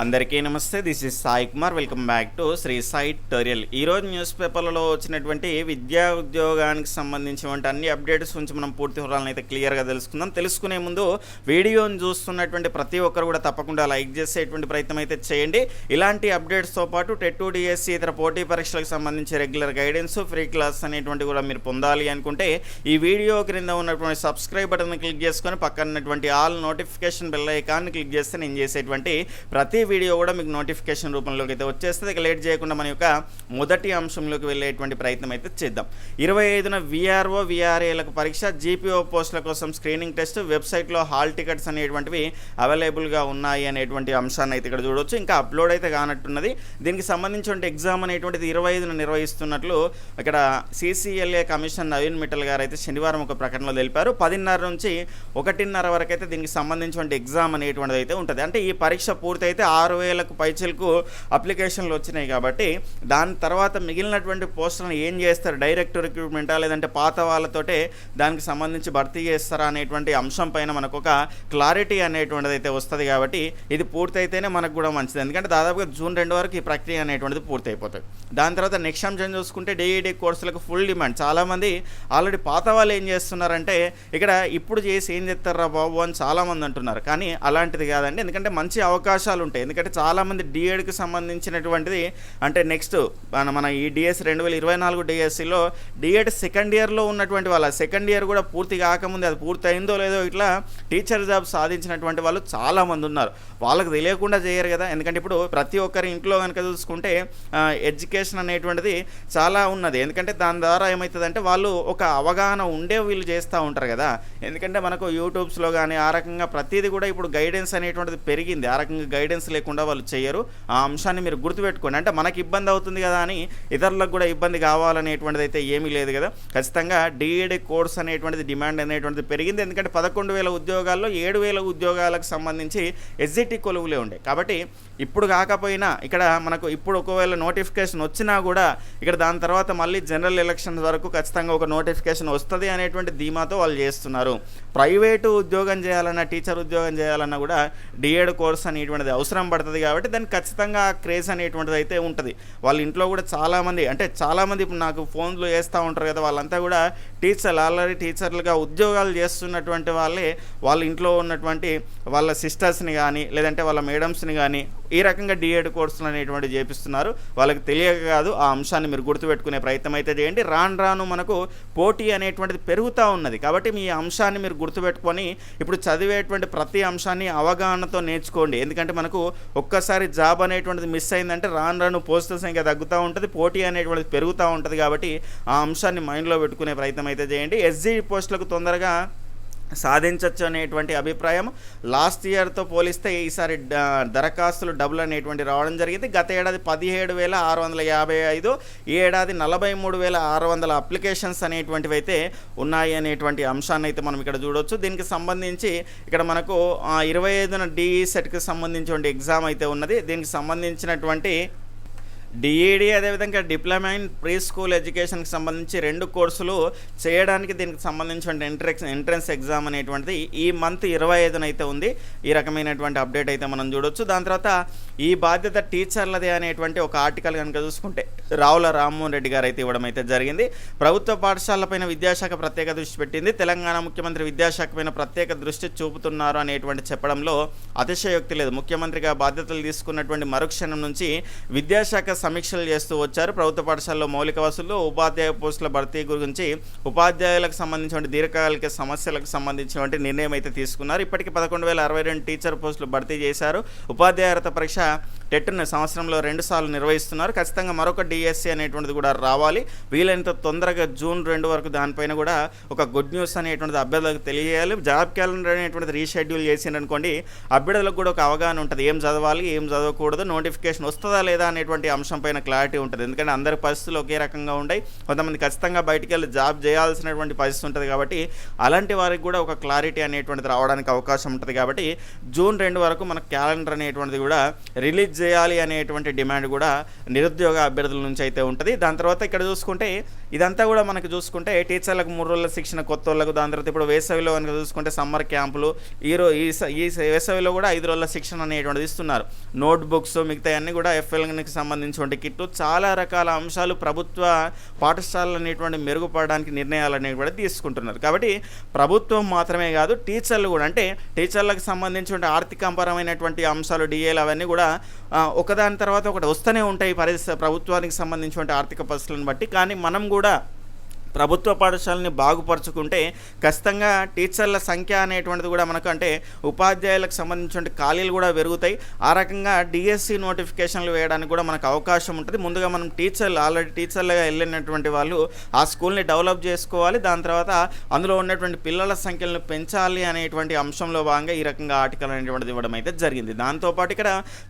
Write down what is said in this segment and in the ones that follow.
అందరికీ నమస్తే this is Sai Kumar. Welcome back to Shri Sai tutorial ఈరోజు news పేపర్లలో వచ్చినటువంటి విద్యా ఉద్యోగానికి సంబంధించినటువంటి అన్ని అప్డేట్స్ గురించి మనం పూర్తి వివరాలను అయితే క్లియర్గా తెలుసుకుందాం. తెలుసుకునే ముందు వీడియోని చూస్తున్నటువంటి ప్రతి ఒక్కరు కూడా తప్పకుండా లైక్ చేసేటువంటి ప్రయత్నం అయితే చేయండి. ఇలాంటి అప్డేట్స్తో పాటు టెట్ డిఎస్సి ఇతర పోటీ పరీక్షలకు సంబంధించి రెగ్యులర్ గైడెన్స్ ఫ్రీ క్లాస్ అనేటువంటి కూడా మీరు పొందాలి అనుకుంటే ఈ వీడియో క్రింద ఉన్నటువంటి సబ్స్క్రైబ్ బటన్ క్లిక్ చేసుకొని పక్కన ఆల్ నోటిఫికేషన్ బెల్ ఐకాన్ని క్లిక్ చేస్తే నేను చేసేటువంటి ప్రతి వీడియో కూడా మీకు నోటిఫికేషన్ రూపంలోకి అయితే వచ్చేస్తుంది. ఇక లేట్ చేయకుండా మన యొక్క మొదటి అంశంలోకి వెళ్ళేటువంటి ప్రయత్నం అయితే చేద్దాం. ఇరవై ఐదున విఆర్ఓ విఆర్ఏలకు పరీక్ష జీపీఓ పోస్టుల కోసం స్క్రీనింగ్ టెస్ట్ వెబ్సైట్లో హాల్ టికెట్స్ అనేటువంటివి అవైలబుల్గా ఉన్నాయి అనేటువంటి అంశాన్ని అయితే ఇక్కడ చూడొచ్చు. ఇంకా అప్లోడ్ అయితే కానట్టున్నది. దీనికి సంబంధించిన ఎగ్జామ్ అనేటువంటిది ఇరవై ఐదున నిర్వహిస్తున్నట్లు ఇక్కడ సిసిఎల్ఏ కమిషన్ నవీన్ మిట్టల్ గారు అయితే శనివారం ఒక ప్రకటనలో తెలిపారు. పదిన్నర నుంచి ఒకటిన్నర వరకు అయితే దీనికి సంబంధించిన ఎగ్జామ్ అనేటువంటిది అయితే ఉంటుంది. అంటే ఈ పరీక్ష పూర్తయితే ఆరు వేలకు పైచలకు అప్లికేషన్లు వచ్చినాయి కాబట్టి దాని తర్వాత మిగిలినటువంటి పోస్టులను ఏం చేస్తారు? డైరెక్ట్ రిక్రూట్మెంటా? లేదంటే పాత వాళ్ళతోటే దానికి సంబంధించి భర్తీ చేస్తారా? అనేటువంటి అంశం పైన మనకు ఒక క్లారిటీ అనేటువంటిది అయితే వస్తుంది కాబట్టి ఇది పూర్తయితేనే మనకు కూడా మంచిది. ఎందుకంటే దాదాపుగా జూన్ రెండు వరకు ఈ ప్రక్రియ అనేటువంటిది పూర్తి అయిపోతుంది దాని తర్వాత నెక్స్ట్ అంశం చూసుకుంటే డిఈడి కోర్సులకు ఫుల్ డిమాండ్. చాలామంది ఆల్రెడీ పాత వాళ్ళు ఏం చేస్తున్నారంటే ఇక్కడ ఇప్పుడు చేసి ఏం చేస్తారా బాబు అని చాలామంది అంటున్నారు. కానీ అలాంటిది కాదండి. ఎందుకంటే మంచి అవకాశాలు ఉంటాయి ఎందుకంటే చాలామంది డిఎడ్కి సంబంధించినటువంటిది అంటే నెక్స్ట్ మన మన ఈ డిఎస్ రెండు వేల ఇరవై నాలుగు డిఎస్సిలో డిఎడ్ సెకండ్ ఇయర్లో ఉన్నటువంటి వాళ్ళ సెకండ్ ఇయర్ కూడా పూర్తి కాకముందే అది పూర్తి అయిందో లేదో ఇట్లా టీచర్ జాబ్ సాధించినటువంటి వాళ్ళు చాలామంది ఉన్నారు. వాళ్ళకి తెలియకుండా చేయరు కదా ఎందుకంటే ఇప్పుడు ప్రతి ఒక్కరి ఇంట్లో కనుక చూసుకుంటే ఎడ్యుకేషన్ అనేటువంటిది చాలా ఉన్నది. ఎందుకంటే దాని ద్వారా ఏమవుతుందంటే వాళ్ళు ఒక అవగాహన ఉండే వీళ్ళు చేస్తూ ఉంటారు కదా. ఎందుకంటే మనకు యూట్యూబ్స్లో కానీ ఆ రకంగా ప్రతిదీ కూడా ఇప్పుడు గైడెన్స్ అనేటువంటిది పెరిగింది. ఆ రకంగా గైడెన్స్ లేకుండా వాళ్ళు చేయరు. ఆ అంశాన్ని మీరు గుర్తుపెట్టుకోండి. అంటే మనకి ఇబ్బంది అవుతుంది కదా అని ఇతరులకు కూడా ఇబ్బంది కావాలనేటువంటిది అయితే ఏమీ లేదు కదా. ఖచ్చితంగా డిఈడి కోర్స్ అనేటువంటిది డిమాండ్ అనేటువంటిది పెరిగింది. ఎందుకంటే పదకొండు వేల ఉద్యోగాల్లో ఏడు వేల ఉద్యోగాలకు సంబంధించి ఎస్జిటి కొలువులే ఉండే. కాబట్టి ఇప్పుడు కాకపోయినా ఇక్కడ మనకు ఇప్పుడు ఒకవేళ నోటిఫికేషన్ వచ్చినా కూడా ఇక్కడ దాని తర్వాత మళ్ళీ జనరల్ ఎలక్షన్స్ వరకు ఖచ్చితంగా ఒక నోటిఫికేషన్ వస్తుంది అనేటువంటి ధీమాతో వాళ్ళు చేస్తున్నారు. ప్రైవేటు ఉద్యోగం చేయాలన్నా టీచర్ ఉద్యోగం చేయాలన్నా కూడా డిఎడ్ కోర్స్ అనేటువంటిది అవసరం పడుతుంది కాబట్టి దానికి ఖచ్చితంగా క్రేజ్ అనేటువంటిది అయితే ఉంటుంది. వాళ్ళ ఇంట్లో కూడా చాలామంది అంటే చాలామంది ఇప్పుడు నాకు ఫోన్లు వేస్తూ ఉంటారు కదా వాళ్ళంతా కూడా టీచర్లు ఆల్రెడీ టీచర్లుగా ఉద్యోగాలు చేస్తున్నటువంటి వాళ్ళే వాళ్ళ ఇంట్లో ఉన్నటువంటి వాళ్ళ సిస్టర్స్ని కానీ లేదంటే వాళ్ళ మేడమ్స్ని కానీ ఈ రకంగా డిఎడ్ కోర్సులు అనేటువంటివి చేపిస్తున్నారు. వాళ్ళకి తెలియక కాదు ఆ అంశాన్ని మీరు గుర్తుపెట్టుకునే ప్రయత్నం అయితే చేయండి. రాను రాను మనకు పోటీ అనేటువంటిది పెరుగుతూ ఉన్నది. కాబట్టి మీ అంశాన్ని మీరు గుర్తుపెట్టుకొని ఇప్పుడు చదివేటువంటి ప్రతి అంశాన్ని అవగాహనతో నేర్చుకోండి. ఎందుకంటే మనకు ఒక్కసారి జాబ్ అనేటువంటిది మిస్ అయిందంటే రాను రాను పోస్టుల సంఖ్య తగ్గుతూ ఉంటుంది పోటీ అనేటువంటిది పెరుగుతూ ఉంటుంది కాబట్టి ఆ అంశాన్ని మైండ్లో పెట్టుకునే ప్రయత్నం అయితే చేయండి. ఎస్జీ పోస్టులకు తొందరగా సాధించవచ్చు అనేటువంటి అభిప్రాయం. లాస్ట్ ఇయర్తో పోలిస్తే ఈసారి దరఖాస్తులు డబుల్ అనేటువంటి రావడం జరిగింది. గత ఏడాది పదిహేడు వేల ఆరు వందల యాభై ఐదు ఈ ఏడాది నలభై మూడు వేల ఆరు వందల అప్లికేషన్స్ అనేటువంటివి అయితే ఉన్నాయి అనేటువంటి అంశాన్ని అయితే మనం ఇక్కడ చూడవచ్చు దీనికి సంబంధించి ఇక్కడ మనకు ఇరవై ఐదున డిఈ సెట్కి సంబంధించిన ఎగ్జామ్ అయితే ఉన్నది. దీనికి సంబంధించినటువంటి డిఈడి అదేవిధంగా డిప్లొమా ఇన్ ప్రీ స్కూల్ ఎడ్యుకేషన్కి సంబంధించి రెండు కోర్సులు చేయడానికి దీనికి సంబంధించిన ఎంట్రెక్స్ ఎంట్రన్స్ ఎగ్జామ్ అనేటువంటిది ఈ మంత్ ఇరవై ఐదున అయితే ఉంది. ఈ రకమైనటువంటి అప్డేట్ అయితే మనం చూడొచ్చు. దాని తర్వాత ఈ బాధ్యత టీచర్లదే అనేటువంటి ఒక ఆర్టికల్ కనుక చూసుకుంటే రావుల రామ్మోహన్ రెడ్డి గారు అయితే ఇవ్వడం అయితే జరిగింది. ప్రభుత్వ పాఠశాలపైన విద్యాశాఖ ప్రత్యేక దృష్టి పెట్టింది. తెలంగాణ ముఖ్యమంత్రి విద్యాశాఖ పైన ప్రత్యేక దృష్టి చూపుతున్నారు అనేటువంటి చెప్పడంలో అతిశయోక్తి లేదు. ముఖ్యమంత్రిగా బాధ్యతలు తీసుకున్నటువంటి మరుక్షణం నుంచి విద్యాశాఖ సమీక్షలు చేస్తూ వచ్చారు. ప్రభుత్వ పాఠశాలలో మౌలిక వసతులు ఉపాధ్యాయ పోస్టుల భర్తీ గురించి ఉపాధ్యాయులకు సంబంధించిన దీర్ఘకాలిక సమస్యలకు సంబంధించినటువంటి నిర్ణయం అయితే తీసుకున్నారు. ఇప్పటికీ పదకొండు వేల అరవై రెండు టీచర్ పోస్టులు భర్తీ చేశారు. ఉపాధ్యాయత పరీక్ష టెట్ను సంవత్సరంలో రెండు సార్లు నిర్వహిస్తున్నారు. ఖచ్చితంగా మరొక డిఎస్సి అనేటువంటిది కూడా రావాలి. వీలైనంత తొందరగా జూన్ రెండు వరకు దానిపైన కూడా ఒక గుడ్ న్యూస్ అనేటువంటిది అభ్యర్థులకు తెలియజేయాలి జాబ్ క్యాలెండర్ అనేటువంటిది రీషెడ్యూల్ చేసిందనుకోండి అభ్యర్థులకు కూడా ఒక అవగాహన ఉంటుంది. ఏం చదవాలి ఏం చదవకూడదు నోటిఫికేషన్ వస్తుందా లేదా అనేటువంటి అంశం పైన క్లారిటీ ఉంటుంది. ఎందుకంటే అందరి పరిస్థితులు ఒకే రకంగా ఉండయి కొంతమంది ఖచ్చితంగా బయటికి వెళ్ళి జాబ్ చేయాల్సినటువంటి పరిస్థితి ఉంటుంది కాబట్టి అలాంటి వారికి కూడా ఒక క్లారిటీ అనేటువంటిది రావడానికి అవకాశం ఉంటుంది కాబట్టి జూన్ రెండు వరకు మన క్యాలెండర్ అనేటువంటిది కూడా రిలీజ్ చేయాలి అనేటువంటి డిమాండ్ కూడా నిరుద్యోగ అభ్యర్థుల నుంచి అయితే ఉంటుంది. దాని తర్వాత ఇక్కడ చూసుకుంటే ఇదంతా కూడా మనకు చూసుకుంటే టీచర్లకు మూడు రోజుల శిక్షణ కొత్త వాళ్ళకు దాని తర్వాత ఇప్పుడు వేసవిలో కనుక చూసుకుంటే సమ్మర్ క్యాంపులు ఈ రో ఈ ఈ వేసవిలో కూడా ఐదు రోజుల శిక్షణ అనేటువంటిది ఇస్తున్నారు. నోట్ బుక్స్ మిగతా అన్నీ కూడా ఎఫ్ఎల్కి సంబంధించిన కిట్లు చాలా రకాల అంశాలు ప్రభుత్వ పాఠశాలలు అనేటువంటి మెరుగుపడడానికి నిర్ణయాలు అనేవి కూడా తీసుకుంటున్నారు. కాబట్టి ప్రభుత్వం మాత్రమే కాదు టీచర్లు కూడా అంటే టీచర్లకు సంబంధించిన ఆర్థికపరమైనటువంటి అంశాలు డిఏలు అవన్నీ కూడా ఒకదాని తర్వాత ఒకటి వస్తూనే ఉంటాయి పరిస్థితి ప్రభుత్వానికి సంబంధించిన ఆర్థిక పరిస్థితులను బట్టి. కానీ మనం కూడా ప్రభుత్వ పాఠశాలని బాగుపరుచుకుంటే ఖచ్చితంగా టీచర్ల సంఖ్య అనేటువంటిది కూడా మనకు అంటే ఉపాధ్యాయులకు సంబంధించిన ఖాళీలు కూడా పెరుగుతాయి. ఆ రకంగా డిఎస్సి నోటిఫికేషన్లు వేయడానికి కూడా మనకు అవకాశం ఉంటుంది. ముందుగా మనం టీచర్లు ఆల్రెడీ టీచర్లుగా వెళ్ళినటువంటి వాళ్ళు ఆ స్కూల్ని డెవలప్ చేసుకోవాలి. దాని తర్వాత అందులో ఉన్నటువంటి పిల్లల సంఖ్యలను పెంచాలి అనేటువంటి అంశంలో భాగంగా ఈ రకంగా ఆర్టికల్ అనేటువంటిది ఇవ్వడం అయితే జరిగింది. దాంతోపాటు ఇక్కడ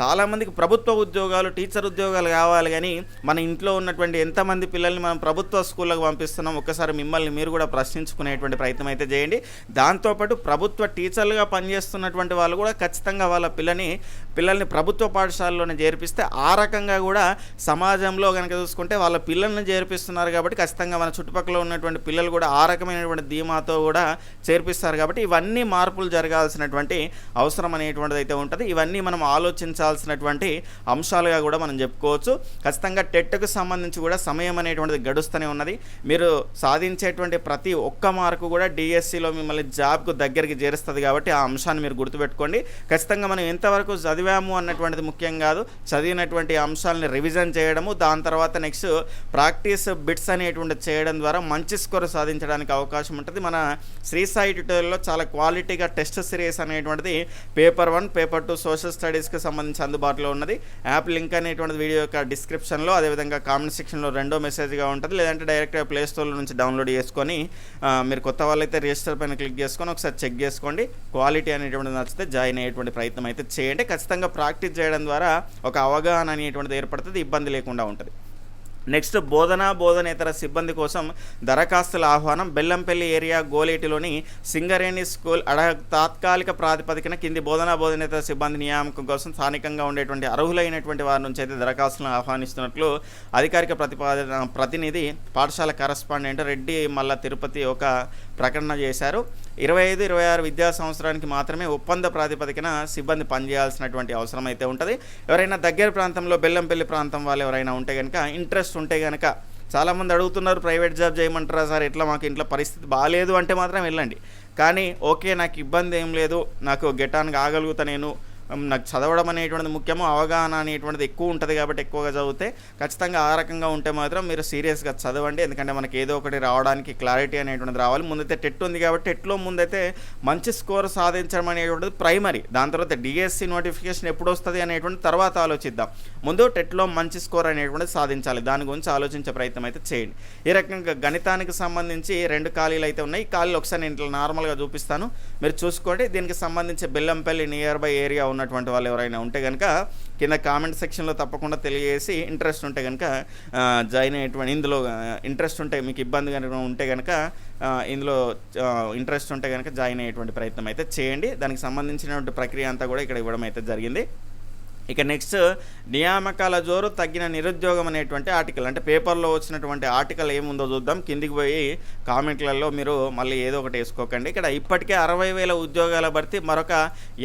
చాలామందికి ప్రభుత్వ ఉద్యోగాలు టీచర్ ఉద్యోగాలు కావాలి కానీ మన ఇంట్లో ఉన్నటువంటి ఎంతమంది పిల్లల్ని మనం ప్రభుత్వ స్కూళ్ళకు పంపిస్తున్నాం ఒక్కసారి మిమ్మల్ని మీరు కూడా ప్రశ్నించుకునేటువంటి ప్రయత్నం అయితే చేయండి. దాంతోపాటు ప్రభుత్వ టీచర్లుగా పనిచేస్తున్నటువంటి వాళ్ళు కూడా ఖచ్చితంగా వాళ్ళ పిల్లని పిల్లల్ని ప్రభుత్వ పాఠశాలలోనే చేర్పిస్తే ఆ రకంగా కూడా సమాజంలో కనుక చూసుకుంటే వాళ్ళ పిల్లల్ని చేర్పిస్తున్నారు కాబట్టి ఖచ్చితంగా మన చుట్టుపక్కల ఉన్నటువంటి పిల్లలు కూడా ఆ రకమైనటువంటి ధీమాతో కూడా చేర్పిస్తారు కాబట్టి ఇవన్నీ మార్పులు జరగాల్సినటువంటి అవసరం అనేటువంటిది అయితే ఉంటుంది. ఇవన్నీ మనం ఆలోచించాల్సినటువంటి అంశాలుగా కూడా మనం చెప్పుకోవచ్చు. ఖచ్చితంగా టెట్కు సంబంధించి కూడా సమయం అనేటువంటిది గడుస్తూనే ఉన్నది. మీరు సాధించేటువంటి ప్రతి ఒక్క మార్కు కూడా డిఎస్సిలో మిమ్మల్ని జాబ్కు దగ్గరికి చేరుస్తుంది కాబట్టి ఆ అంశాన్ని మీరు గుర్తుపెట్టుకోండి. ఖచ్చితంగా మనం ఎంతవరకు చదివాము అన్నటువంటిది ముఖ్యం కాదు. చదివినటువంటి అంశాలని రివిజన్ చేయడము దాని తర్వాత నెక్స్ట్ ప్రాక్టీస్ బిట్స్ అనేటువంటి చేయడం ద్వారా మంచి స్కోర్ సాధించడానికి అవకాశం ఉంటుంది. మన శ్రీ సాయి ట్యూటోరియల్లో చాలా క్వాలిటీగా టెస్ట్ సిరీస్ అనేటువంటిది paper one paper two social స్టడీస్కి సంబంధించి అందుబాటులో ఉన్నది. యాప్ లింక్ అనేటువంటి వీడియో యొక్క డిస్క్రిప్షన్లో అదేవిధంగా కామెంట్ సెక్షన్లో రెండో మెసేజ్గా ఉంటుంది. లేదంటే డైరెక్ట్గా ప్లేస్టోర్ స్టోర్ నుంచి డౌన్లోడ్ చేసుకొని మీరు కొత్త వాళ్ళైతే రిజిస్టర్ పైన క్లిక్ చేసుకొని ఒకసారి చెక్ చేసుకోండి. క్వాలిటీ అనేటువంటిది నచ్చితే జాయిన్ అయ్యేటువంటి ప్రయత్నం అయితే చేయండి. ఖచ్చితంగా ప్రాక్టీస్ చేయడం ద్వారా ఒక అవగాహన అనేటువంటిది ఏర్పడుతుంది. ఇబ్బంది లేకుండా ఉంటుంది. నెక్స్ట్ బోధన బోధనేతర సిబ్బంది కోసం దరఖాస్తుల ఆహ్వానం బెల్లంపల్లి ఏరియా గోలేటిలోని సింగరేణి స్కూల్ అడ తాత్కాలిక ప్రాతిపదికన కింది బోధనా బోధనేతర సిబ్బంది నియామకం కోసం స్థానికంగా ఉండేటువంటి అర్హులైనటువంటి వారి నుంచి అయితే దరఖాస్తులను ఆహ్వానిస్తున్నట్లు అధికారిక ప్రతిపాదన ప్రతినిధి పాఠశాల కరస్పాండెంట్ రెడ్డి మల్ల తిరుపతి ఒక ప్రకటన చేశారు. ఇరవై ఐదు ఇరవై ఆరు విద్యా సంవత్సరానికి మాత్రమే ఒప్పంద ప్రాతిపదికన సిబ్బంది పనిచేయాల్సినటువంటి అవసరం అయితే ఉంటుంది. ఎవరైనా దగ్గర ప్రాంతంలో బెల్లంపల్లి ప్రాంతం వాళ్ళు ఎవరైనా ఉంటే కనుక ఇంట్రెస్ట్ ఉంటే కనుక చాలామంది అడుగుతున్నారు ప్రైవేట్ జాబ్ చేయమంటారా సార్? ఇట్లా మాకు ఇంట్లో పరిస్థితి బాగాలేదు అంటే మాత్రం వెళ్ళండి. కానీ ఓకే నాకు ఇబ్బంది ఏం లేదు. నాకు గెటానికి ఆగలుగుతా నేను. నాకు చదవడం అనేటువంటిది ముఖ్యము అవగాహన అనేటువంటిది ఎక్కువ ఉంటుంది కాబట్టి ఎక్కువగా చదివితే ఖచ్చితంగా ఆ రకంగా ఉంటే మాత్రం మీరు సీరియస్గా చదవండి. ఎందుకంటే మనకి ఏదో ఒకటి రావడానికి క్లారిటీ అనేటువంటిది రావాలి. ముందైతే టెట్ ఉంది కాబట్టి టెట్లో ముందైతే మంచి స్కోర్ సాధించడం అనేటువంటిది ప్రైమరీ దాని తర్వాత డిఎస్సి నోటిఫికేషన్ ఎప్పుడు వస్తుంది అనేటువంటి తర్వాత ఆలోచిద్దాం. ముందు టెట్లో మంచి స్కోర్ అనేటువంటిది సాధించాలి. దాని గురించి ఆలోచించే ప్రయత్నం అయితే చేయండి. ఈ రకంగా గణితానికి సంబంధించి రెండు ఖాళీలు అయితే ఉన్నాయి. ఖాళీలు ఒకసారి నేను ఇట్లా నార్మల్గా చూపిస్తాను. మీరు చూసుకోండి. దీనికి సంబంధించి బెల్లంపల్లి నియర్ బై ఏరియా ఉన్నటువంటి వాళ్ళు ఎవరైనా ఉంటే కనుక కింద కామెంట్ సెక్షన్లో తప్పకుండా తెలియజేసి ఇంట్రెస్ట్ ఉంటే కనుక జాయిన్ అయ్యేటువంటి ఇందులో ఇంట్రెస్ట్ ఉంటే మీకు ఇబ్బంది కనుక ఉంటే కనుక ఇందులో ఇంట్రెస్ట్ ఉంటే కనుక జాయిన్ అయ్యేటువంటి ప్రయత్నం అయితే చేయండి. దానికి సంబంధించినటువంటి ప్రక్రియ అంతా కూడా ఇక్కడ ఇవ్వడం అయితే జరిగింది. ఇక నెక్స్ట్ నియామకాల జోరు తగ్గిన నిరుద్యోగం అనేటువంటి ఆర్టికల్. అంటే పేపర్లో వచ్చినటువంటి ఆర్టికల్ ఏముందో చూద్దాం. కిందికి పోయి కామెంట్లలో మీరు మళ్ళీ ఏదో ఒకటి వేసుకోకండి. ఇక్కడ ఇప్పటికే అరవై వేల ఉద్యోగాల భర్తీ మరొక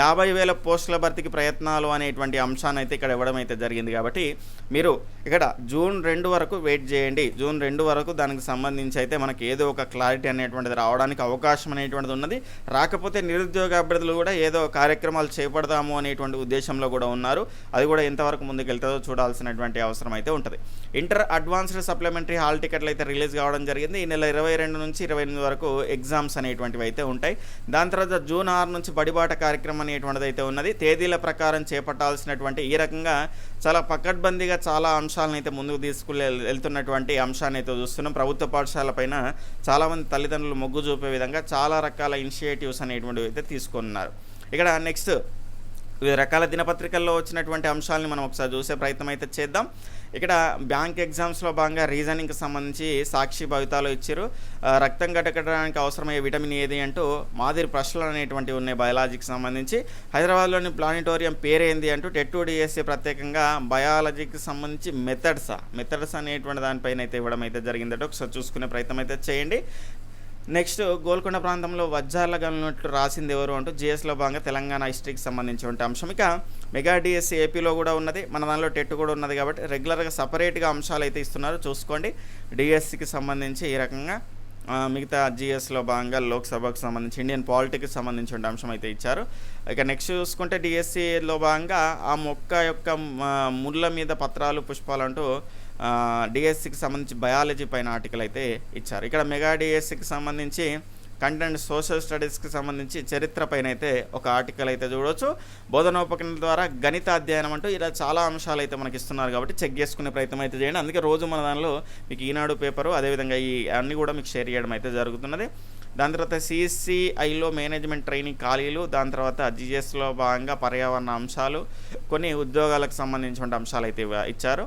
యాభై వేల పోస్టుల భర్తీకి ప్రయత్నాలు అనేటువంటి అంశాన్ని అయితే ఇక్కడ ఇవ్వడం అయితే జరిగింది కాబట్టి మీరు ఇక్కడ జూన్ రెండు వరకు వెయిట్ చేయండి. జూన్ రెండు వరకు దానికి సంబంధించి అయితే మనకి ఏదో ఒక క్లారిటీ అనేటువంటిది రావడానికి అవకాశం అనేటువంటిది ఉన్నది. రాకపోతే నిరుద్యోగ అభ్యర్థులు కూడా ఏదో కార్యక్రమాలు చేపడదాము అనేటువంటి ఉద్దేశంలో కూడా ఉన్నారు. అది కూడా ఎంతవరకు ముందుకు వెళ్తుందో చూడాల్సినటువంటి అవసరం అయితే ఉంటుంది. ఇంటర్ అడ్వాన్స్డ్ సప్లిమెంటరీ హాల్ టికెట్లు అయితే రిలీజ్ కావడం జరిగింది. ఈ నెల ఇరవై రెండు నుంచి ఇరవై ఎనిమిది వరకు ఎగ్జామ్స్ అనేటువంటివి అయితే ఉంటాయి. దాని తర్వాత జూన్ ఆరు నుంచి బడిబాట కార్యక్రమం అనేటువంటిది అయితే ఉన్నది. తేదీల ప్రకారం చేపట్టాల్సినటువంటి ఈ రకంగా చాలా పకడ్బందీగా చాలా అంశాలను అయితే ముందుకు తీసుకుని వెళ్తున్నటువంటి అంశాన్ని అయితే చూస్తున్నాం. ప్రభుత్వ పాఠశాల పైన చాలామంది తల్లిదండ్రులు మొగ్గు చూపే విధంగా చాలా రకాల ఇనిషియేటివ్స్ అనేటువంటివి అయితే తీసుకున్నారు. ఇక్కడ నెక్స్ట్ వివిధ రకాల దినపత్రికల్లో వచ్చినటువంటి అంశాలని మనం ఒకసారి చూసే ప్రయత్నం అయితే చేద్దాం. ఇక్కడ బ్యాంక్ ఎగ్జామ్స్లో భాగంగా రీజనింగ్కి సంబంధించి సాక్షి భవితాలు ఇచ్చారు. రక్తం గట్టకట్టడానికి అవసరమయ్యే విటమిన్ ఏది అంటూ మాదిరి ప్రశ్నలు అనేటువంటివి ఉన్నాయి బయాలజీకి సంబంధించి. హైదరాబాద్లోని ప్లానిటోరియం పేరేంది అంటూ టెట్ డిఎస్సి ప్రత్యేకంగా బయాలజీకి సంబంధించి మెథడ్సా? మెథడ్స్ అనేటువంటి దానిపైన అయితే ఇవ్వడం అయితే జరిగిందట. ఒకసారి చూసుకునే ప్రయత్నం అయితే చేయండి. నెక్స్ట్ గోల్కొండ ప్రాంతంలో వజ్రాల గనున్నట్లు రాసింది ఎవరు అంటూ జిఎస్లో భాగంగా తెలంగాణ హిస్టరీకి సంబంధించిన అంశం. ఇక మెగా డిఎస్సి ఏపీలో కూడా ఉన్నది. మన దానిలో టెట్ కూడా ఉన్నది కాబట్టి రెగ్యులర్గా సపరేట్గా అంశాలు అయితే ఇస్తున్నారు. చూసుకోండి. డిఎస్సికి సంబంధించి ఈ రకంగా మిగతా జిఎస్లో భాగంగా లోక్సభకు సంబంధించి ఇండియన్ పాలిటిక్స్ సంబంధించిన అంశం అయితే ఇచ్చారు. ఇక నెక్స్ట్ చూసుకుంటే డిఎస్సిలో భాగంగా ఆ మొక్క యొక్క ముళ్ళ మీద పత్రాలు పుష్పాలు అంటూ డిఎస్సికి సంబంధించి బయాలజీ పైన ఆర్టికల్ అయితే ఇచ్చారు. ఇక్కడ మెగా డిఎస్సికి సంబంధించి కంటెంట్ సోషల్ స్టడీస్కి సంబంధించి చరిత్ర పైన అయితే ఒక ఆర్టికల్ అయితే చూడవచ్చు బోధనోపకరణ ద్వారా గణిత అధ్యయనం అంటూ ఇలా చాలా అంశాలు అయితే మనకి ఇస్తున్నారు కాబట్టి చెక్ చేసుకునే ప్రయత్నం అయితే చేయండి. అందుకే రోజు మన దానిలో మీకు ఈనాడు పేపరు అదేవిధంగా ఈ అన్నీ కూడా మీకు షేర్ చేయడం అయితే జరుగుతున్నది. దాని తర్వాత సిసిఐలో మేనేజ్మెంట్ ట్రైనింగ్ ఖాళీలు దాని తర్వాత జిజిఎస్లో భాగంగా పర్యావరణ అంశాలు కొన్ని ఉద్యోగాలకు సంబంధించిన అంశాలు అయితే ఇచ్చారు.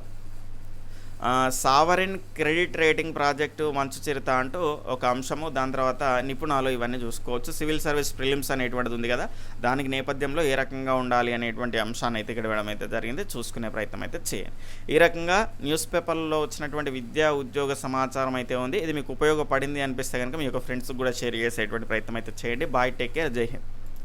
సావరిన్ క్రెడిట్ రేటింగ్ ప్రాజెక్టు మంచు చిరుత అంటూ ఒక అంశము దాని తర్వాత నిపుణాలు ఇవన్నీ చూసుకోవచ్చు. సివిల్ సర్వీస్ ప్రిలిమ్స్ అనేటువంటిది ఉంది కదా దానికి నేపథ్యంలో ఏ రకంగా ఉండాలి అనేటువంటి అంశాన్ని అయితే ఇక్కడ ఇవ్వడం అయితే జరిగింది. చూసుకునే ప్రయత్నం అయితే చేయండి. ఈ రకంగా న్యూస్ పేపర్లో వచ్చినటువంటి విద్యా ఉద్యోగ సమాచారం అయితే ఉంది. ఇది మీకు ఉపయోగపడింది అనిపిస్తే కనుక మీ యొక్క ఫ్రెండ్స్కి కూడా షేర్ చేసేటువంటి ప్రయత్నం అయితే చేయండి. బాయ్ టేక్ కేర్ జై హింద్.